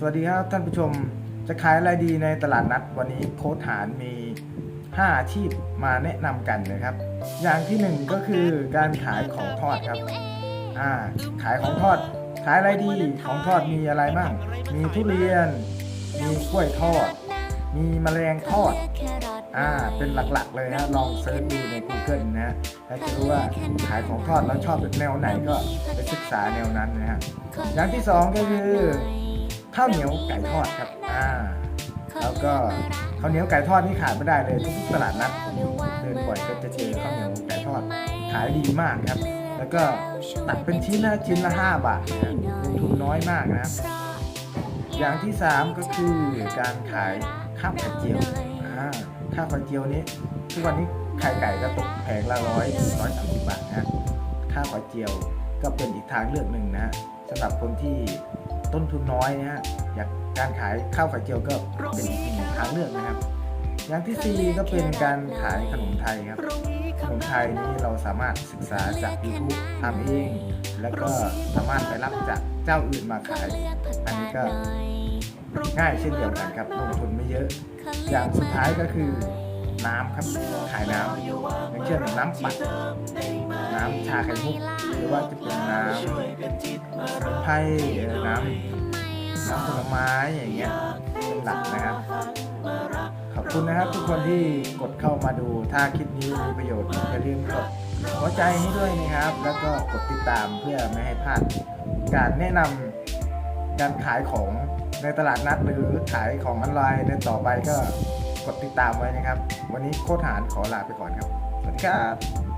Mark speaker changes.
Speaker 1: สวัสดีครับท่านผู้ชมจะขายอะไรดีในตลาดนัดวันนี้โค้ดหารมี 5 อาชีพมาแนะนำกันนะครับ อย่างที่หนึ่งก็คือการขายของทอดครับอ่าขายของทอด ขายอะไรดีของทอดมีอะไรบ้าง มีทุเรียน มีกล้วยทอด มีแมลงทอดอ่าเป็นหลักๆเลยนะลองเซิร์ชดูใน Google นะฮะแล้วจะรู้ว่าขายของทอดแล้วชอบแบบแนวไหนก็ไปศึกษาแนวนั้นนะฮะอย่างที่สองก็คือ ข้าวเหนียวไก่ทอดครับอ่าแล้วก็ข้าวเหนียวไก่ทอดนี่ขาดไม่ได้เลยทุกๆตลาดนัดผมเดินบ่อยก็จะเจอข้าวเหนียวไก่ทอดขายดีมากครับ แล้วก็ตัดเป็นชิ้นละชิ้นละ5บาทนะลงทุนน้อยมากนะครับ อย่างที่3ก็คือการขายข้าวไข่เจียวอ่าข้าวไข่เจียวนี้ทุกวันนี้ไข่ไก่ก็ตกแผงละร้อยร้อยสามสิบบาทนะข้าวไข่เจียวก็เป็นอีกทางเลือกหนึ่งนะสำหรับคนที่ ต้นทุนน้อยนะฮะอยากการขายข้าวไข่เจียวก็เป็นอีกหนึ่งทางเลือกนะครับ อย่างที่สี่ก็เป็นการขายขนมไทยครับ ขนมไทยนี้เราสามารถศึกษาจาก YouTube ทำเอง แล้วก็สามารถไปรับจากเจ้าอื่นมาขาย อันนี้ก็ง่ายเช่นเดียวกันครับลงทุนไม่เยอะ อย่างสุดท้ายก็คือ น้ำครับ ขายน้ำอย่างเช่นน้ำปัดน้ำชาไข่มุกหรือว่าจะเป็นน้ำไพ่น้ำน้ำผลไม้อย่างเงี้ยเป็นหลักนะครับ ขอบคุณนะครับทุกคนที่กดเข้ามาดูถ้าคลิปนี้มีประโยชน์อย่าลืมกดหัวใจให้ด้วยนะครับ แล้วก็กดติดตามเพื่อไม่ให้พลาดการแนะนำการขายของในตลาดนัดหรือขายของออนไลน์ในต่อไปก็ กดติดตามไว้นะครับ วันนี้โคตรหารขอลาไปก่อนครับ สวัสดีครับ